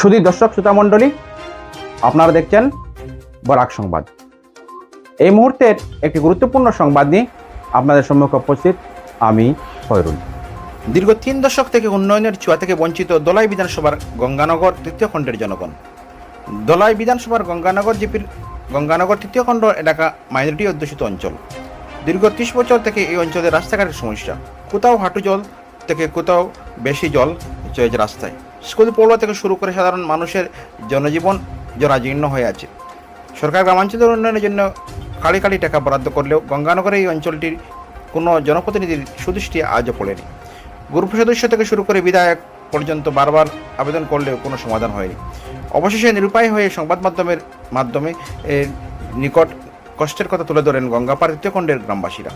শুধু দর্শক, শ্রোতা মণ্ডলী, আপনারা দেখছেন বরাক সংবাদ। এই মুহূর্তের একটি গুরুত্বপূর্ণ সংবাদ নিয়ে আপনাদের সম্মুখে উপস্থিত আমি ফয়রুল দীর্ঘ তিন দশক থেকে উন্নয়নের চুয়া থেকে বঞ্চিত দলাই বিধানসভার গঙ্গানগর তৃতীয় খণ্ডের জনগণ। দলাই বিধানসভার গঙ্গানগর জিপির গঙ্গানগর তৃতীয় খণ্ড এলাকা মাইনরিটি অধ্যুষিত অঞ্চল। দীর্ঘ ত্রিশ বছর থেকে এই অঞ্চলে রাস্তাঘাটের সমস্যা। কোথাও হাঁটু জল থেকে কোথাও বেশি জল চয়েছে রাস্তায়। স্কুল পড়ুয়া থেকে শুরু করে সাধারণ মানুষের জনজীবন জরাজীর্ণ হয়ে আছে। সরকার গ্রামাঞ্চলের উন্নয়নের জন্য কালি কালি টাকা বরাদ্দ করলেও গঙ্গানগরে এই অঞ্চলটির কোনো জনপ্রতিনিধির সুদৃষ্টি আজও পড়েনি। গ্রুপ সদস্য থেকে শুরু করে বিধায়ক পর্যন্ত বারবার আবেদন করলেও কোনো সমাধান হয়নি। অবশেষে নিরুপায় হয়ে সংবাদ মাধ্যমের মাধ্যমে নিকট কষ্টের কথা তুলে ধরেন গঙ্গাপাড় তৃতীয় খণ্ডের গ্রামবাসীরা।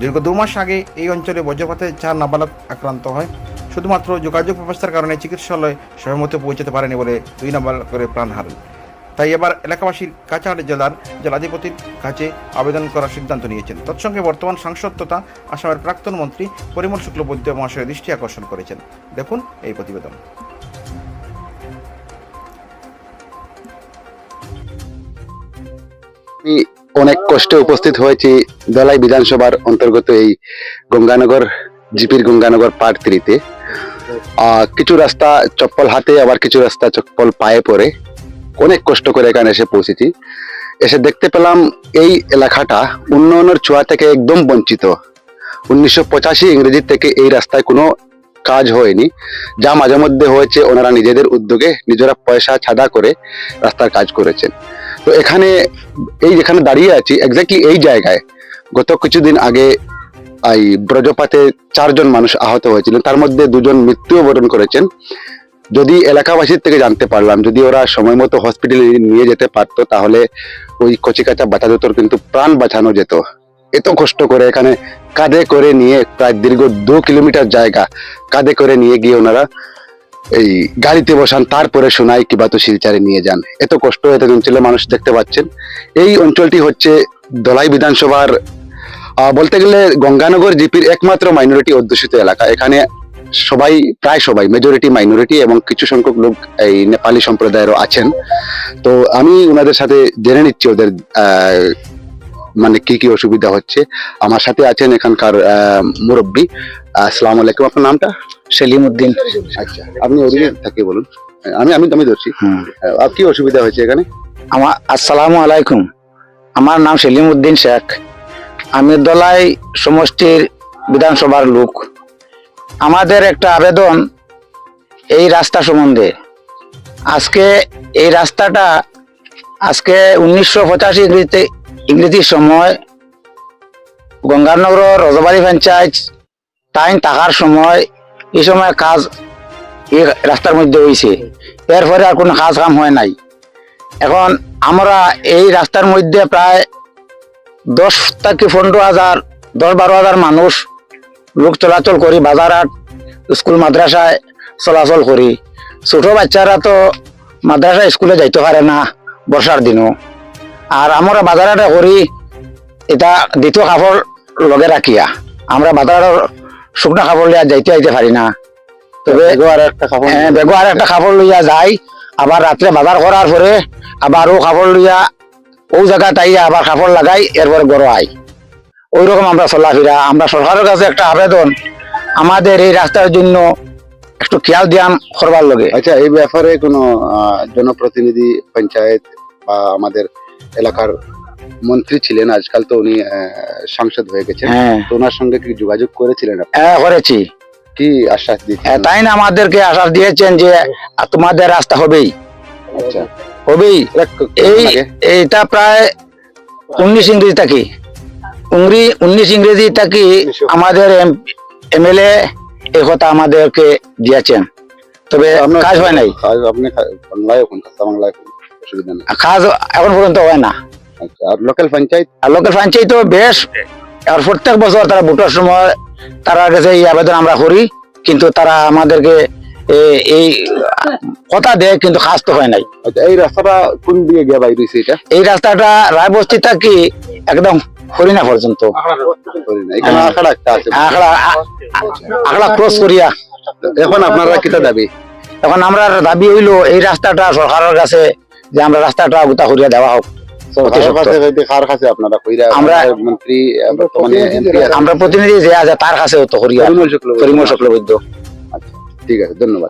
দীর্ঘ দু মাস আগে এই অঞ্চলে বজ্রপাতে চার নাবালক আক্রান্ত হয়। শুধুমাত্র যোগাযোগ ব্যবস্থার কারণে চিকিৎসালয়ে সহমতে পৌঁছাতে পারেনি বলে দুই নাবালকের প্রাণ হারান। তাই এবার এলাকাবাসীর কাছাড় জেলার জেলাধিপতির কাছে আবেদন করার সিদ্ধান্ত নিয়েছেন। তৎসঙ্গে বর্তমান সাংসদ তথা আসামের প্রাক্তন মন্ত্রী পরিমল শুক্লবৈদ্য মহাশয়ের দৃষ্টি আকর্ষণ করেছেন। দেখুন এই প্রতিবেদন। অনেক কষ্টে উপস্থিত হয়েছি দলাই বিধানসভার অন্তর্গত এই গঙ্গানগর, জিপির গঙ্গানগর পার্ট থ্রিতে কিছু রাস্তা চপ্পল হাতে, আবার কিছু রাস্তা চপ্পল পায়ে পরে অনেক কষ্ট করে এখানে এসে পৌঁছেছি। এসে দেখতে পেলাম এই এলাকাটা উন্নয়নের ছোঁয়া থেকে একদম বঞ্চিত। উনিশশো পঁচাশি ইংরেজি থেকে এই রাস্তায় কোনো কাজ হয়নি। যা মাঝে মধ্যে হয়েছে, ওনারা নিজেদের উদ্যোগে নিজেরা পয়সা ছাদা করে রাস্তার কাজ করেছেন। তো এখানে, এই যেখানে দাঁড়িয়ে আছি এক্স্যাক্টলি এই জায়গায়, গত কিছুদিন আগে এই ব্রজপাতে চারজন মানুষ আহত হয়েছিলেন। তার মধ্যে দুজন মৃত্যুও বরণ করেছেন। যদি এলাকাবাসীর থেকে জানতে পারলাম, যদি ওরা সময় মতো হসপিটালে নিয়ে যেতে পারতো, তাহলে ওই কচিকাচা বাচ্চা দুটোর কিন্তু প্রাণ বাঁচানো যেত। এত কষ্ট করে এখানে কাঁধে করে নিয়ে প্রায় দীর্ঘ দু কিলোমিটার জায়গা কাঁধে করে নিয়ে গিয়ে ওনারা এই গাড়িতে বসান, তারপরে সোনাই কিবা তো শিলচারে নিয়ে যান। এত কষ্ট এত অঞ্চলে মানুষ দেখতে পাচ্ছেন। এই অঞ্চলটি হচ্ছে দলাই বিধানসভার বলতে গেলে গঙ্গানগর জিপির একমাত্র মাইনরিটি অধ্যুষিত এলাকা। এখানে সবাই প্রায় সবাই মেজরিটি মাইনরিটি এবং কিছু সংখ্যক লোক এই নেপালি সম্প্রদায়েরও আছেন। তো আমি ওনাদের সাথে জেনে নিচ্ছি ওদের মানে কি কি অসুবিধা হচ্ছে। আমার সাথে আছেন এখানকার মুরব্বী। আসসালাম আলাইকুম আপনার নামটা? সেলিম উদ্দিন। আচ্ছা আপনি ওদিকে থেকে বলুন। আমি আমি আমি ধরছি। আর কি অসুবিধা হয়েছে এখানে? আমার আসসালামু আলাইকুম। আমার নাম সেলিম উদ্দিন শেখ। আমি দলাই সমষ্টির বিধানসভার লোক। আমাদের একটা আবেদন এই রাস্তা সম্বন্ধে। আজকে এই রাস্তাটা আজকে উনিশশো পঁচাশি ইংরেজিতে ইংরেজির সময়, গঙ্গানগর রজবাড়ি পঞ্চায়েত টাইম থাকার সময় এই সময় কাজ এই রাস্তার মধ্যে হয়েছে এরপরে আর কোনো কাজ কাম হয় নাই। এখন আমরা এই রাস্তার মধ্যে প্রায় দশ থেকে পনেরো হাজার দশ বারো হাজার মানুষ লোক চলাচল করি বাজার হাট স্কুল মাদ্রাসায় চলাচল করি। ছোট বাচ্চারা তো মাদ্রাসা স্কুলে যাইতে পারে না বর্ষার দিনও। আর আমরা বাজার হাটে করি এটা দ্বিতীয় কাপড় লগে রাখিয়া আমরা বাজার শুকনা কাপড় লিয়া যাইতে যাইতে পারি না। তবে এগো একটা খাবার হ্যাঁ বেগো আর একটা কাপড় লইয়া যাই আবার রাত্রে বাজার করার পরে আবার ও কাপড় লইয়া ও জায়গা তাইয়া আবার কাপড় লাগাই এরপরে গড় আই ওই রকম আমরা চলাফেরা। আমরা সরকারের কাছে একটা আবেদন আমাদের এই রাস্তার জন্য একটু খেয়াল দিয়াম করবার লগে। আচ্ছা এই ব্যাপারে কোনো জনপ্রতিনিধি পঞ্চায়েত বা আমাদের এলাকার মন্ত্রী ছিলেন আজকাল তো উনি সাংসদ হয়ে গেছেন। হ্যাঁ। তো ওনার সঙ্গে কি যোগাযোগ করেছিলেন হ্যাঁ, করেছি। কি আশ্বাস হ্যাঁ, দিচ্ছেন তাই না আমাদেরকে আশ্বাস দিয়েছেন যে তোমাদের রাস্তা হবেই। আচ্ছা। হবেই এটা এই এইটা প্রায় উনিশ ইংরেজি থাকি উংরি উনিশ ইংরেজি থাকি আমাদের এমএলএ এই কথা আমাদেরকে দিয়েছেন। তবে কাজ হয় নাই। কাজ এখন পর্যন্ত হয় না। আচ্ছা আর লোকাল পঞ্চায়েত? আর পঞ্চায়েত বেশ আর প্রত্যেক বছর তারা ভোটের সময় তারা কাছে এই আবেদন আমরা করি কিন্তু তারা আমাদেরকে এ- এই কথা দেয় কিন্তু কাজ তো হয় নাই। আচ্ছা এই রাস্তাটা কোন দিকে গিয়ে বাইরে হয়েছে এটা? এই রাস্তাটা রায়বস্তি থাকি একদম হরিণা পর্যন্ত। করি না। এখানে আখাড়া ক্রস করিয়া। এখন আপনারা কিটা দাবি? এখন আমরা দাবি হইল এই রাস্তাটা সরকারের কাছে যে আমরা রাস্তাটা গোটা করিয়া দেওয়া হোক। সরকারের সত্য। কাছে হইতে কার কাছে আপনারা কইরা আমরা- প্রতিনিধি যে আছে তার কাছে তো করিয়া পরিমল শুক্লবৈদ্য। ঠিক আছে ধন্যবাদ।